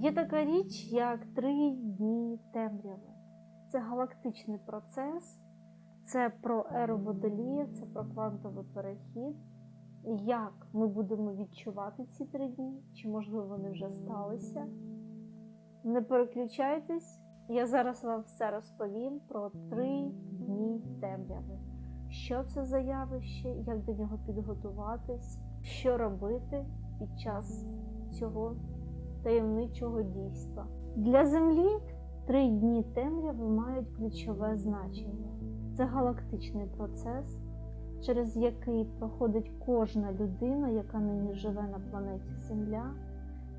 Є така річ, як три дні темряви. Це галактичний процес, це про еру Водолія, це про квантовий перехід. Як ми будемо відчувати ці три дні? Чи можливо вони вже сталися? Не переключайтесь, я зараз вам все розповім про три дні темряви. Що це за явище, як до нього підготуватись, що робити під час цього таємничого дійства. Для Землі три дні темряви мають ключове значення. Це галактичний процес, через який проходить кожна людина, яка нині живе на планеті Земля,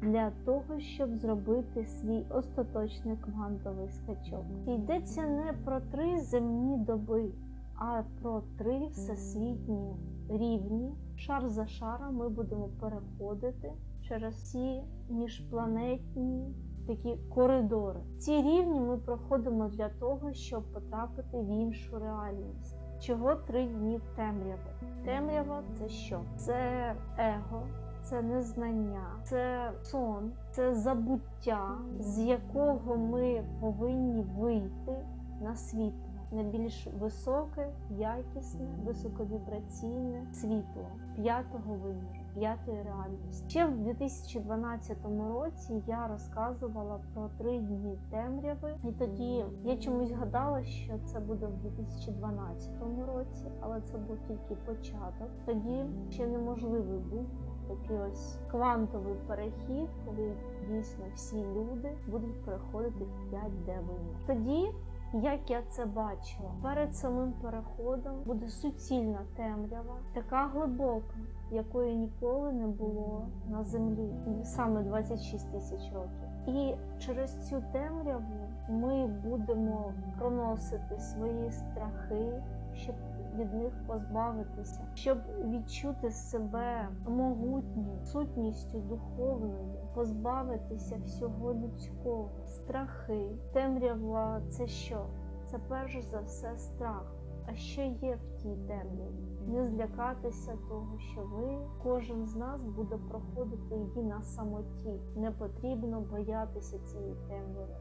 для того, щоб зробити свій остаточний квантовий скачок. Йдеться не про три земні доби, а про три всесвітні рівні. Шар за шаром ми будемо переходити через ці міжпланетні такі коридори. Ці рівні ми проходимо для того, щоб потрапити в іншу реальність. Чого три дні темряви? Темрява це що? Це его, це незнання, це сон, це забуття, з якого ми повинні вийти на світло. На більш високе, якісне, високовібраційне світло п'ятого виміру, п'ятої реальності. Ще в 2012 році я розказувала про три дні темряви, і тоді я чомусь гадала, що це буде в 2012 році, але це був тільки початок. Тоді ще неможливий був такий ось квантовий перехід, коли дійсно всі люди будуть переходити в 5D вимір. Тоді як я це бачила, перед самим переходом буде суцільна темрява, така глибока, якої ніколи не було на землі, саме 26 тисяч років. І через цю темряву ми будемо проносити свої страхи, щоб від них позбавитися, щоб відчути себе могутньою, сутністю духовною, позбавитися всього людського, страхи. Темрява це що? Це перш за все страх. А що є в тій темряві? Не злякатися того, що ви, кожен з нас буде проходити її на самоті. Не потрібно боятися цієї темряви,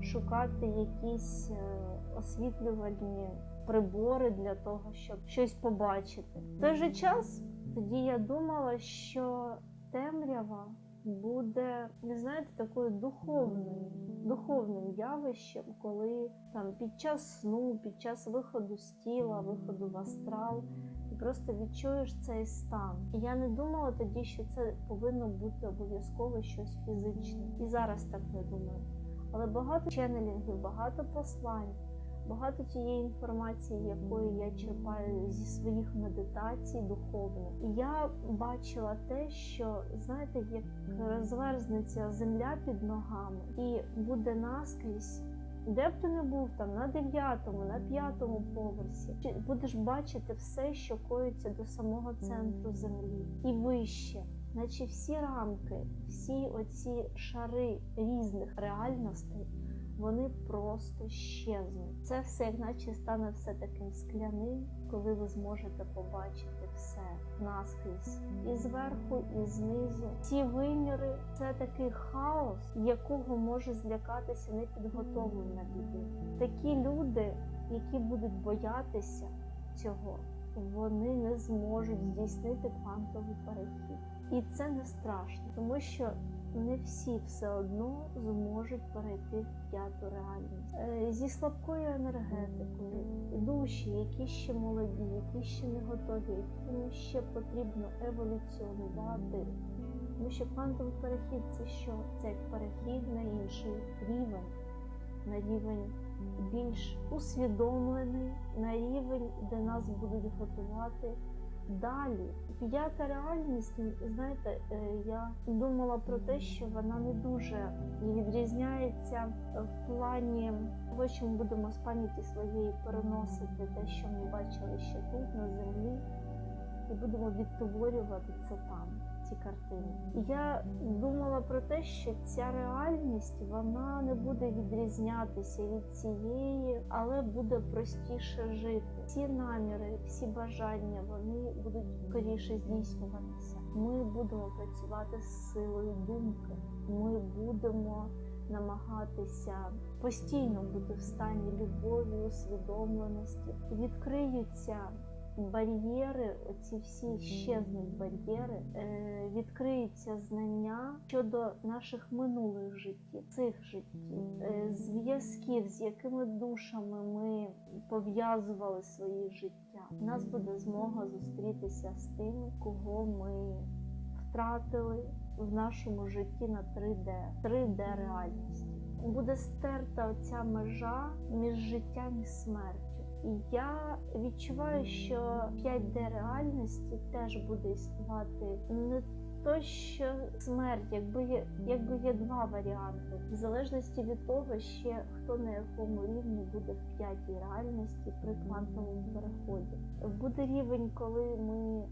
шукати якісь е, освітлювальні прибори для того, щоб щось побачити. В той же час тоді я думала, що темрява буде, не знаєте, такою духовною, духовним явищем, коли там під час сну, під час виходу з тіла, виходу в астрал, просто відчуєш цей стан. І я не думала тоді, що це повинно бути обов'язково щось фізичне. І зараз так не думаю. Але багато ченнелінгів, багато послань. Багато тієї інформації, якої я черпаю зі своїх медитацій духовних, і я бачила те, що знаєте, як розверзнеться земля під ногами, і буде наскрізь, де б ти не був там на дев'ятому, на п'ятому поверсі, чи будеш бачити все, що коїться до самого центру землі, і вище. Наче всі рамки, всі оці шари різних реальностей вони просто щезнуть. Це все, як наче стане все таким скляним, коли ви зможете побачити все наскрізь і зверху, і знизу. Ці виміри це такий хаос, якого може злякатися непідготовлена людина. Такі люди, які будуть боятися цього, вони не зможуть здійснити квантовий перехід. І це не страшно, тому що не всі все одно зможуть перейти в п'яту реальність. Е, Зі слабкою енергетикою, душі, які ще молоді, які ще не готові, яким ще потрібно еволюціонувати. Тому що квантовий перехід це що? Це перехід на інший рівень, на рівень більш усвідомлений, на рівень, де нас будуть готувати далі. П'ята реальність, знаєте, е, я думала про те, що вона не дуже відрізняється в плані того, що ми будемо з пам'яті своєї переносити те, що ми бачили ще тут, на землі, і будемо відтворювати це там. Ці картини. Я думала про те, що ця реальність вона не буде відрізнятися від цієї, але буде простіше жити. Всі наміри, всі бажання вони будуть скоріше здійснюватися. Ми будемо працювати з силою думки. Ми будемо намагатися постійно бути в стані любові, усвідомленості. Відкриються бар'єри, оці всі щезнуть бар'єри, е, відкриються знання щодо наших минулих життів, цих життів, е, зв'язків, з якими душами ми пов'язували свої життя. У нас буде змога зустрітися з тими, кого ми втратили в нашому житті на 3D, 3D реальності. Буде стерта оця межа між життям і смертю. І я відчуваю, що 5D реальності теж буде існувати не то, що смерть, якби є, якби є два варіанти, в залежності від того, ще хто на якому рівні буде в п'ятій реальності при квантовому переході. Буде рівень, коли ми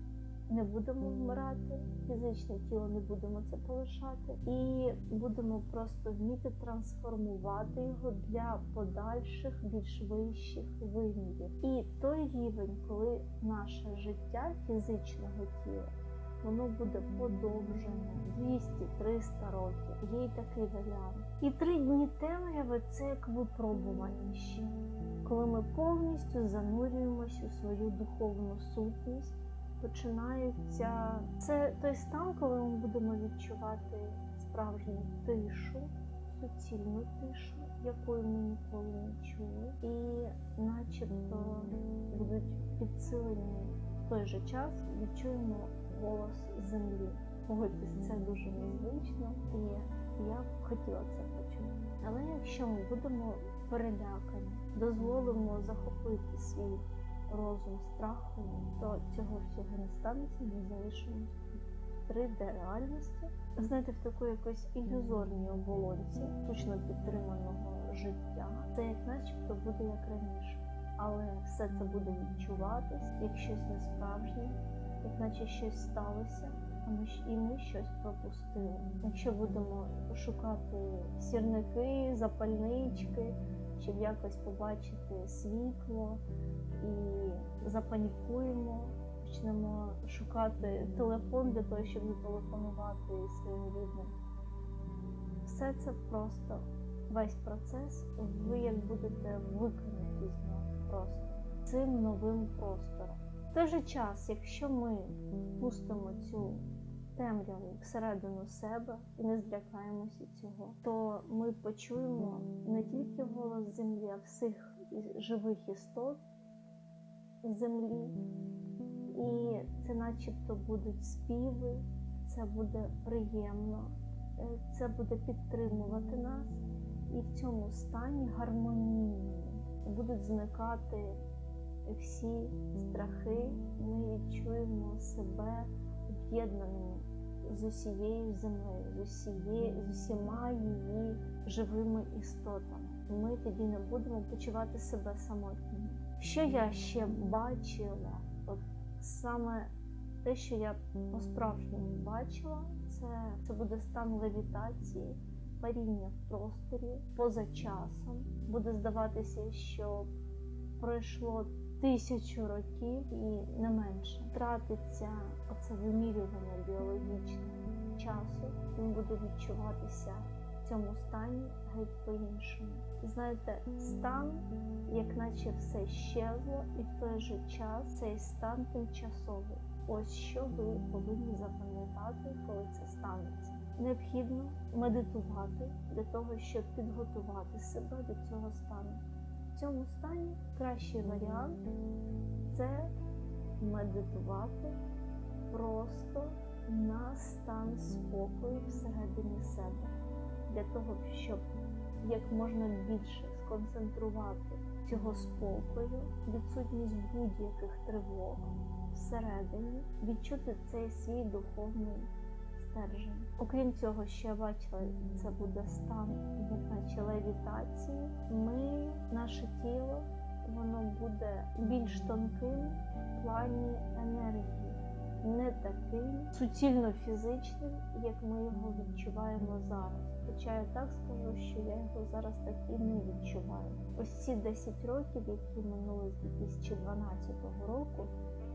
не будемо вмирати, фізичне тіло не будемо це полишати, і будемо просто вміти трансформувати його для подальших більш вищих вимірів. І той рівень, коли наше життя фізичного тіла. Воно буде подовжене 200-300 років. Є й такий варіант. І три дні темряви це як випробування ще, коли ми повністю занурюємось у свою духовну сутність починається. Це той стан, коли ми будемо відчувати справжню тишу, суцільну тишу, якої ми ніколи не чули, і начебто будуть підсилені в той же час, відчуємо голос землі. Погодьтесь, це дуже незвично, і я б хотіла це почути. Але якщо ми будемо перелякані, дозволимо захопити свій розум страхом, то цього всього не станеться, ми залишимось в 3D реальності. Знаєте, в такої якоїсь ілюзорній оболонці, точно підтриманого життя. Це як начебто буде як раніше. Але все це буде відчуватись як щось несправжнє, як наче щось сталося, а ми щ- і ми щось пропустили. Якщо будемо шукати сірники, запальнички, щоб якось побачити світло і запанікуємо, почнемо шукати телефон для того, щоб зателефонувати своїм рідним. Все це просто весь процес. Ви як будете викинуті з нього просто цим новим простором. В той же час, якщо ми пустимо цю темряву всередину себе і не злякаємося цього, то ми почуємо не тільки голос землі, а всіх живих істот землі. І це начебто будуть співи, це буде приємно, е, це буде підтримувати нас. І в цьому стані гармонійному будуть зникати всі страхи. Ми відчуємо себе об'єднаними з усією землею, з усією, з усіма її живими істотами. Ми тоді не будемо почувати себе самотніми. Що я ще бачила? От саме те, що я по-справжньому бачила, це, це буде стан левітації, паріння в просторі поза часом. Буде здаватися, що пройшло тисячу років і не менше. Втратиться оце вимірювання біологічне часу. Він буде відчуватися в цьому стані геть по-іншому. Знаєте, стан, як наче все щезло, і в той же час цей стан тимчасовий. Ось що ви повинні запам'ятати, коли це станеться. Необхідно медитувати для того, щоб підготувати себе до цього стану. Цьому стані кращий варіант це медитувати просто на стан спокою всередині себе, для того, щоб як можна більше сконцентрувати цього спокою, відсутність будь-яких тривог всередині, відчути цей свій духовний стержень. Окрім цього, що я бачила, це буде стан, наче левітації. Ми, наше тіло, воно буде більш тонким в плані енергії, не таким суцільно фізичним, як ми його відчуваємо зараз. Хоча я так скажу, що я його зараз так і не відчуваю. Ось ці 10 років, які минули з 2012 року,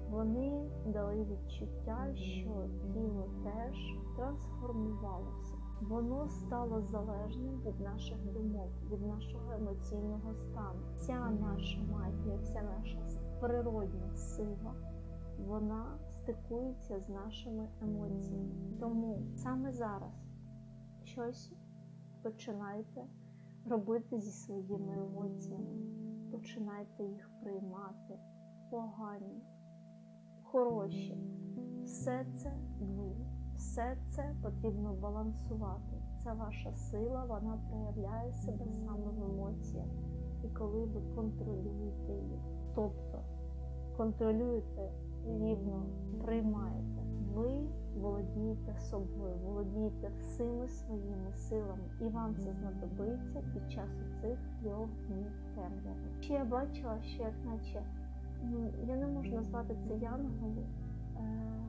Вони дали відчуття, що тіло теж трансформувалося. Воно стало залежним від наших думок, від нашого емоційного стану. Вся наша магія, вся наша природня сила, вона стикується з нашими емоціями. Тому саме зараз щось починайте робити зі своїми емоціями. Починайте їх приймати, погані, хороші. Все це ви, все це потрібно балансувати. Це ваша сила, вона проявляє себе саме в емоціях. І коли ви контролюєте їх, тобто контролюєте рівно, приймаєте, ви володієте собою, володієте всіми своїми силами, і вам це знадобиться під час цих трьох днів темряви. Ще я бачила, що як наче я не можу назвати це янголи. Е,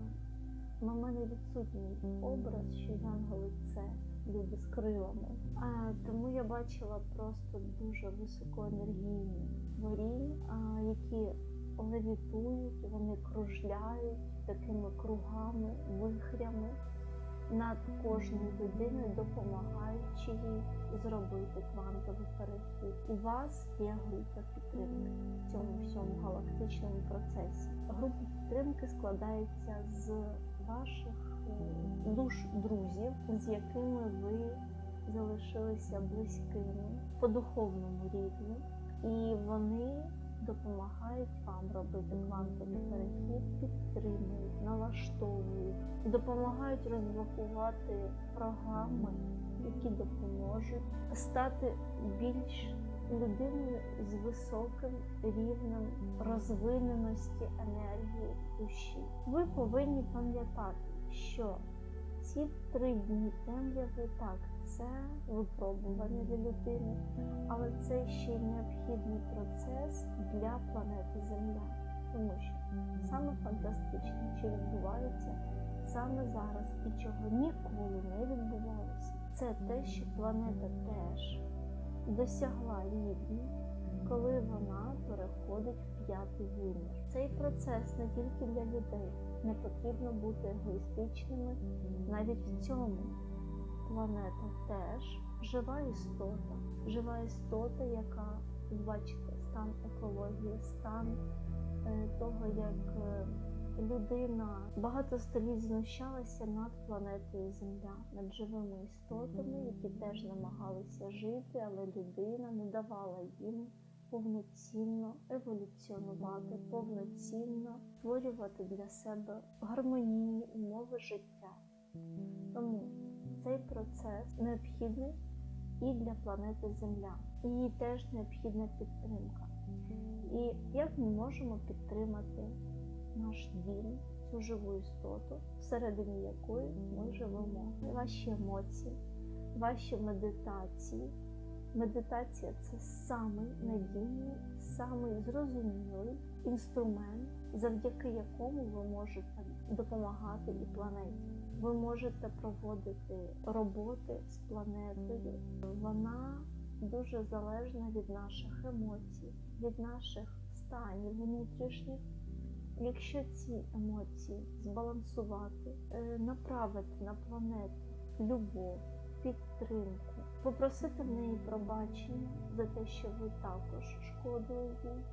на мене відсутній образ, що янголи це люди з крилами. А, тому я бачила просто дуже високоенергійні творінь, а, які левітують, вони кружляють такими кругами, вихрями над кожною людиною, допомагаючи їй зробити квантовий перехід. У вас є група підтримки в цьому всьому галактичному процесі. Група підтримки складається з ваших е, душ друзів, з якими ви залишилися близькими по духовному рівню, і вони допомагають вам робити квантовий перехід, підтримують, налаштовують, допомагають розблокувати програми, які допоможуть стати більш людиною з високим рівнем розвиненості енергії душі. Ви повинні пам'ятати, що ці три дні темряви так, це випробування для людини, але це ще й необхідний процес для планети Земля, тому що саме фантастичне, що відбувається саме зараз і чого ніколи не відбувалося, це те, що планета теж досягла рівня, коли вона переходить в п'ятий вимір. Цей процес не тільки для людей, не потрібно бути егоїстичними навіть в цьому. Планета теж жива істота, жива істота, яка бачите стан екології, стан е, того, як е, людина багато століть знущалася над планетою Земля, над живими істотами, які теж намагалися жити, але людина не давала їм повноцінно еволюціонувати, повноцінно створювати для себе гармонійні умови життя. Тому цей процес необхідний і для планети Земля. Її теж необхідна підтримка. І як ми можемо підтримати наш дім, цю живу істоту, всередині якої ми живемо? Ваші емоції, ваші медитації. Медитація це самий надійний, самий зрозумілий інструмент, завдяки якому ви можете допомагати і планеті. Ви можете проводити роботи з планетою. Вона дуже залежна від наших емоцій, від наших станів внутрішніх. Якщо ці емоції збалансувати, е, направити на планету любов, підтримку, попросити в неї пробачення за те, що ви також шкодили їй,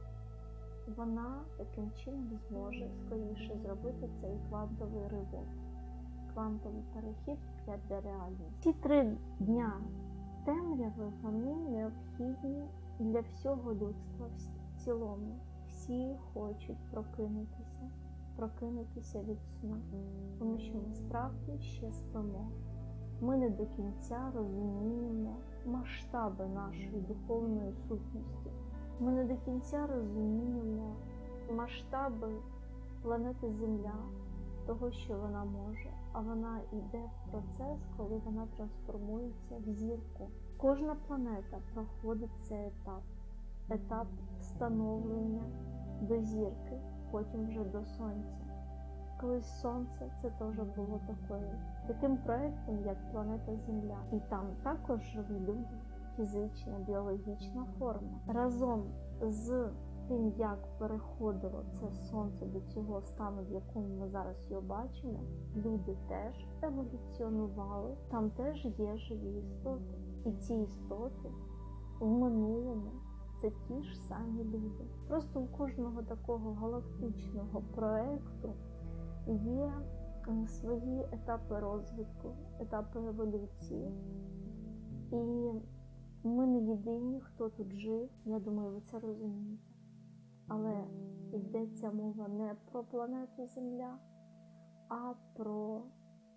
вона таким чином зможе скоріше зробити цей квантовий ривок квантовий перехід в п'яте реальність. Ці три дня темряви вони необхідні для всього людства в цілому. Всі хочуть прокинутися, прокинутися від сну, тому що ми справді ще спимо. Ми не до кінця розуміємо масштаби нашої духовної сутності. Ми не до кінця розуміємо масштаби планети Земля, того, що вона може а вона йде в процес, коли вона трансформується в зірку. Кожна планета проходить цей етап, етап становлення до зірки, потім вже до сонця. Колись сонце це теж було такою, таким проєктом, як планета Земля. І там також живі люди, фізична, біологічна форма. Разом з тим, як переходило це сонце до цього стану, в якому ми зараз його бачимо, люди теж еволюціонували, там теж є живі істоти. І ці істоти в минулому це ті ж самі люди. Просто у кожного такого галактичного проекту є свої етапи розвитку, етапи еволюції. І ми не єдині, хто тут жив. Я думаю, ви це розумієте. Але йдеться мова не про планету Земля, а про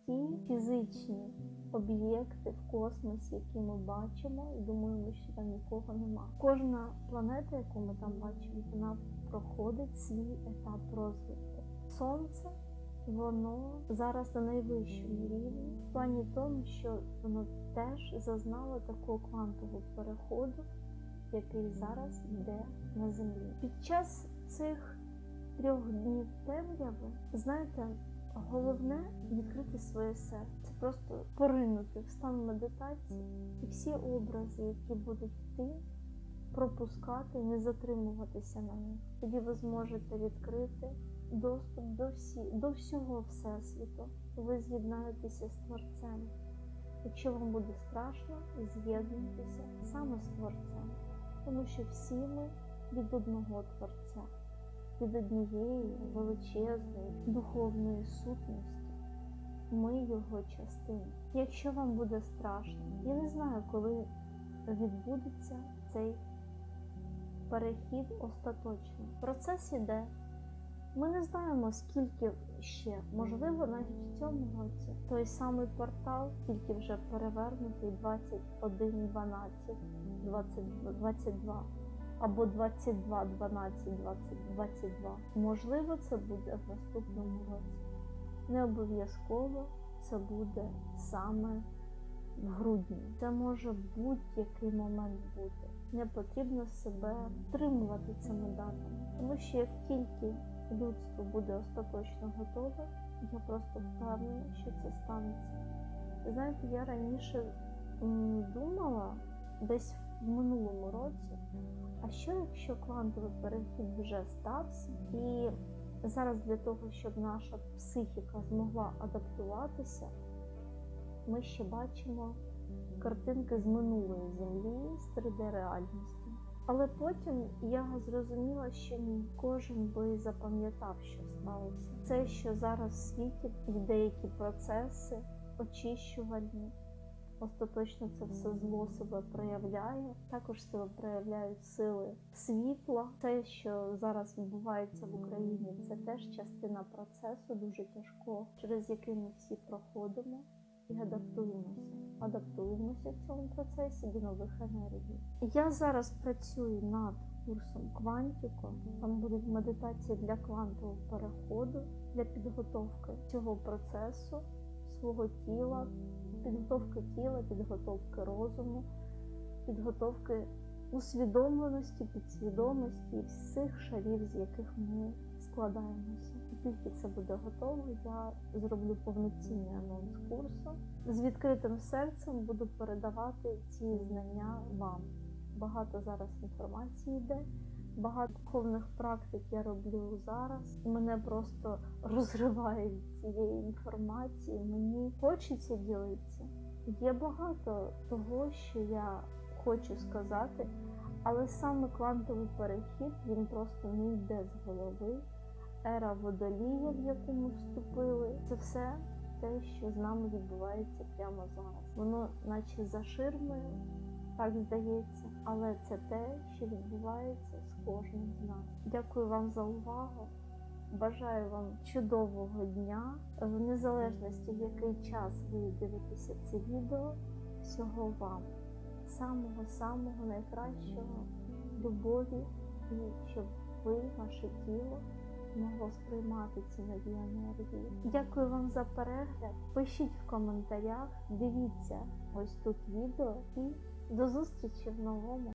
ті фізичні об'єкти в космосі, які ми бачимо, і думаємо, що там нікого нема. Кожна планета, яку ми там бачимо, вона проходить свій етап розвитку. Сонце воно зараз на найвищому рівні, в плані тому, що воно теж зазнало такого квантового переходу, який зараз йде на землі. Під час цих трьох днів темряви, знаєте, головне відкрити своє серце, це просто поринути в стан медитації і всі образи, які будуть йти, пропускати, не затримуватися на них. Тоді ви зможете відкрити доступ до, всі, до всього Всесвіту. Ви з'єднаєтеся з Творцем. Якщо вам буде страшно, з'єднуйтеся саме з Творцем, тому що всі ми від одного Творця, від однієї величезної духовної сутності. Ми його частина. Якщо вам буде страшно, я не знаю, коли відбудеться цей перехід остаточно. Процес іде. Ми не знаємо, скільки ще, можливо, навіть в цьому році той самий портал, тільки вже перевернутий 21, 12, 20, 22 або 22, 12, 20, 22. Можливо, це буде в наступному році. Не обов'язково це буде саме в грудні. Це може будь-який момент бути. Не потрібно себе втримувати цими датами, тому що як тільки людство буде остаточно готове, я просто впевнена, що це станеться. Знаєте, я раніше думала десь в минулому році, а що якщо квантовий перехід вже стався, і зараз для того, щоб наша психіка змогла адаптуватися, ми ще бачимо картинки з минулої землі, з 3D-реальності. Але потім я зрозуміла, що ні, кожен би запам'ятав, що сталося. Це, що зараз в світі в деякі процеси очищувальні, остаточно це все зло себе проявляє. Також себе проявляють сили світла. Те, що зараз відбувається в Україні, це теж частина процесу дуже тяжкого, через який ми всі проходимо і адаптуємося. Адаптуємося в цьому процесі до нових енергій. Я зараз працюю над курсом Квантіко. Там будуть медитації для квантового переходу, для підготовки цього процесу, свого тіла, підготовки тіла, підготовки розуму, підготовки усвідомленості, підсвідомості і всіх шарів, з яких ми складаємося. І тільки це буде готово, я зроблю повноцінний анонс курсу. З відкритим серцем буду передавати ці знання вам. Багато зараз інформації йде, багато духовних практик я роблю зараз. Мене просто розриває цієї інформації. Мені хочеться ділитися. Є багато того, що я хочу сказати, але саме квантовий перехід він просто не йде з голови. Ера водолія, в яку ми вступили, це все те, що з нами відбувається прямо зараз. Воно, наче за ширмою, так здається, але це те, що відбувається з кожним з нас. Дякую вам за увагу. Бажаю вам чудового дня, в незалежності в який час ви дивитеся це відео. Всього вам самого-самого найкращого любові і щоб ви, ваше тіло, могло сприймати ці нові енергії. Дякую вам за перегляд. Пишіть в коментарях, дивіться ось тут відео і до зустрічі в новому.